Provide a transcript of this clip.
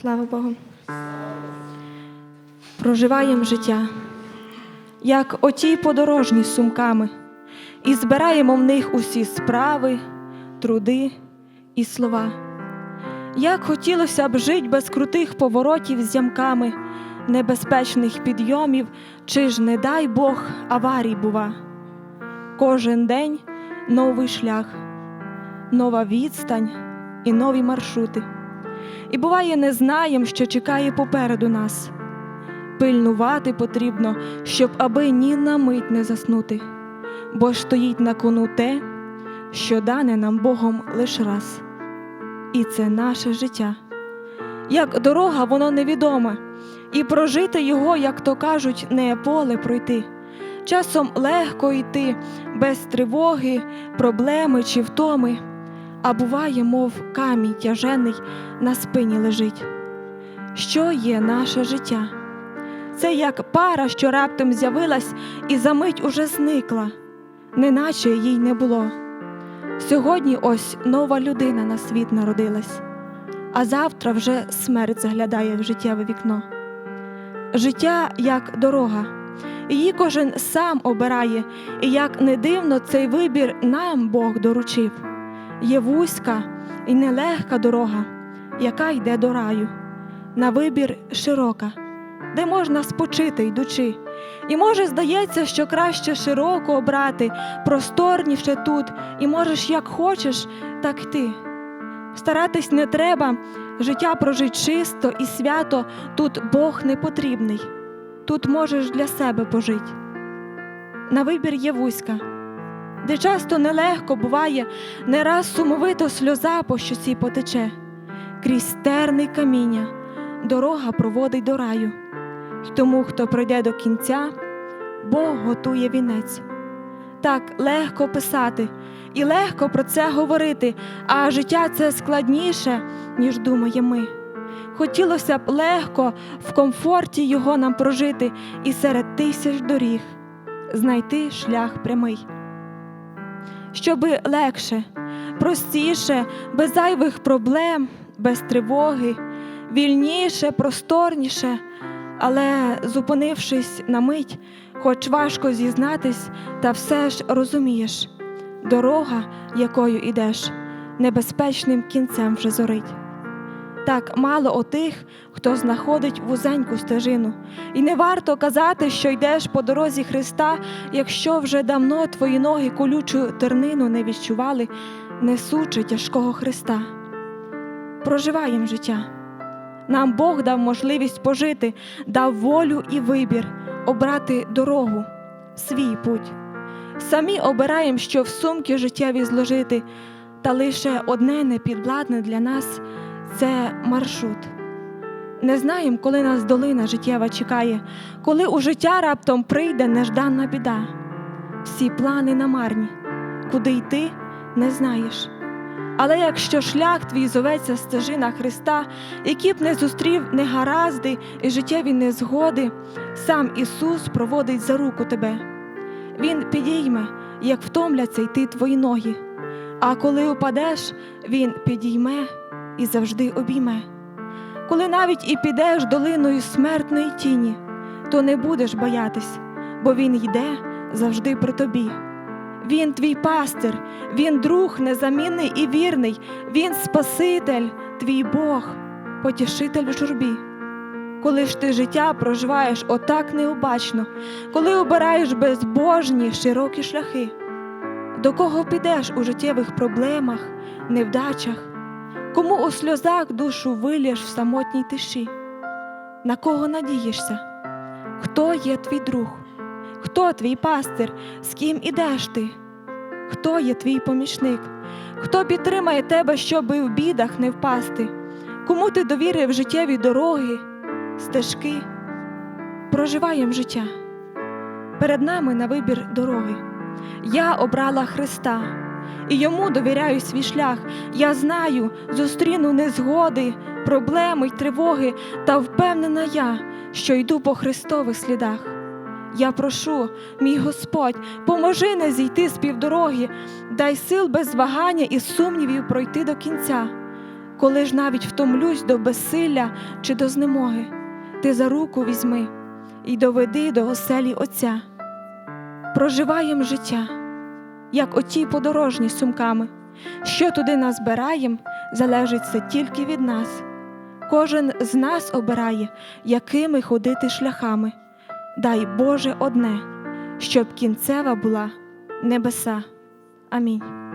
Слава Богу. Проживаємо життя, як оті подорожні з сумками, і збираємо в них усі справи, труди і слова. Як хотілося б жить без крутих поворотів з ямками, небезпечних підйомів, чи ж, не дай Бог, аварій бува. Кожен день новий шлях, нова відстань і нові маршрути. І буває, не знаєм, що чекає попереду нас. Пильнувати потрібно, щоб аби ні на мить не заснути, бо стоїть на кону те, що дане нам Богом лиш раз. І це наше життя. Як дорога, воно невідоме, і прожити його, як то кажуть, не поле пройти. Часом легко йти, без тривоги, проблеми чи втоми, а буває, мов камінь тяжений на спині лежить. Що є наше життя? Це як пара, що раптом з'явилась і за мить уже зникла, неначе їй не було. Сьогодні ось нова людина на світ народилась, а завтра вже смерть заглядає в життєве вікно. Життя як дорога, її кожен сам обирає, і як не дивно, цей вибір нам Бог доручив. Є вузька і нелегка дорога, яка йде до раю, на вибір широка, де можна спочити йдучи. І може здається, що краще широко обрати, просторніше тут, і можеш як хочеш, так йти. Старатись не треба, життя прожить чисто і свято, тут Бог не потрібний, тут можеш для себе пожити. На вибір є вузька, де часто нелегко буває, не раз сумовито сльоза по щоці потече, крізь терний каміння, дорога проводить до раю. й Тому, хто пройде до кінця, Бог готує вінець. Так легко писати і легко про це говорити, а життя це складніше, ніж думаємо ми. Хотілося б легко в комфорті його нам прожити і серед тисяч доріг знайти шлях прямий. Щоби легше, простіше, без зайвих проблем, без тривоги, вільніше, просторніше, але зупинившись на мить, хоч важко зізнатись, та все ж розумієш, дорога, якою ідеш, небезпечним кінцем вже зорить. Так мало отих, хто знаходить вузеньку стежину, і не варто казати, що йдеш по дорозі Христа, якщо вже давно твої ноги колючу тернину не відчували, несучи тяжкого Христа. Проживаєм життя. Нам Бог дав можливість пожити, дав волю і вибір, обрати дорогу, свій путь. Самі обираємо, що в сумки життєві зложити, та лише одне непідвладне для нас це маршрут. Не знаємо, коли нас долина життєва чекає, коли у життя раптом прийде нежданна біда. Всі плани намарні, куди йти не знаєш. Але якщо шлях твій зоветься стежина Христа, які б не зустрів негаразди і життєві незгоди, сам Ісус проводить за руку тебе. Він підійме, як втомляться йти твої ноги. А коли упадеш, Він підійме і завжди обійме. Коли навіть і підеш долиною смертної тіні, то не будеш боятись, бо Він йде завжди при тобі. Він твій пастир, він друг незамінний і вірний, він Спаситель, твій Бог, потішитель в журбі. Коли ж ти життя проживаєш отак необачно, коли обираєш безбожні широкі шляхи, до кого підеш у життєвих проблемах, невдачах, кому у сльозах душу вилєш в самотній тиші, на кого надієшся? Хто є твій друг? Хто твій пастир, з ким ідеш ти? Хто є твій помічник? Хто підтримає тебе, щоби в бідах не впасти? Кому ти довірив життєві дороги, стежки? Проживаєм життя. Перед нами на вибір дороги. Я обрала Христа і йому довіряю свій шлях. Я знаю, зустріну незгоди, проблеми й тривоги, та впевнена я, що йду по Христових слідах. Я прошу, мій Господь, поможи не зійти з півдороги, дай сил без вагання і сумнівів пройти до кінця. коли ж навіть втомлюсь до безсилля чи до знемоги, ти за руку візьми і доведи до оселі Отця. Проживаєм життя, як оті подорожні сумками. Що туди назбираєм, залежить це тільки від нас. Кожен з нас обирає, якими ходити шляхами. Дай Боже одне, щоб кінцева була небеса. Амінь.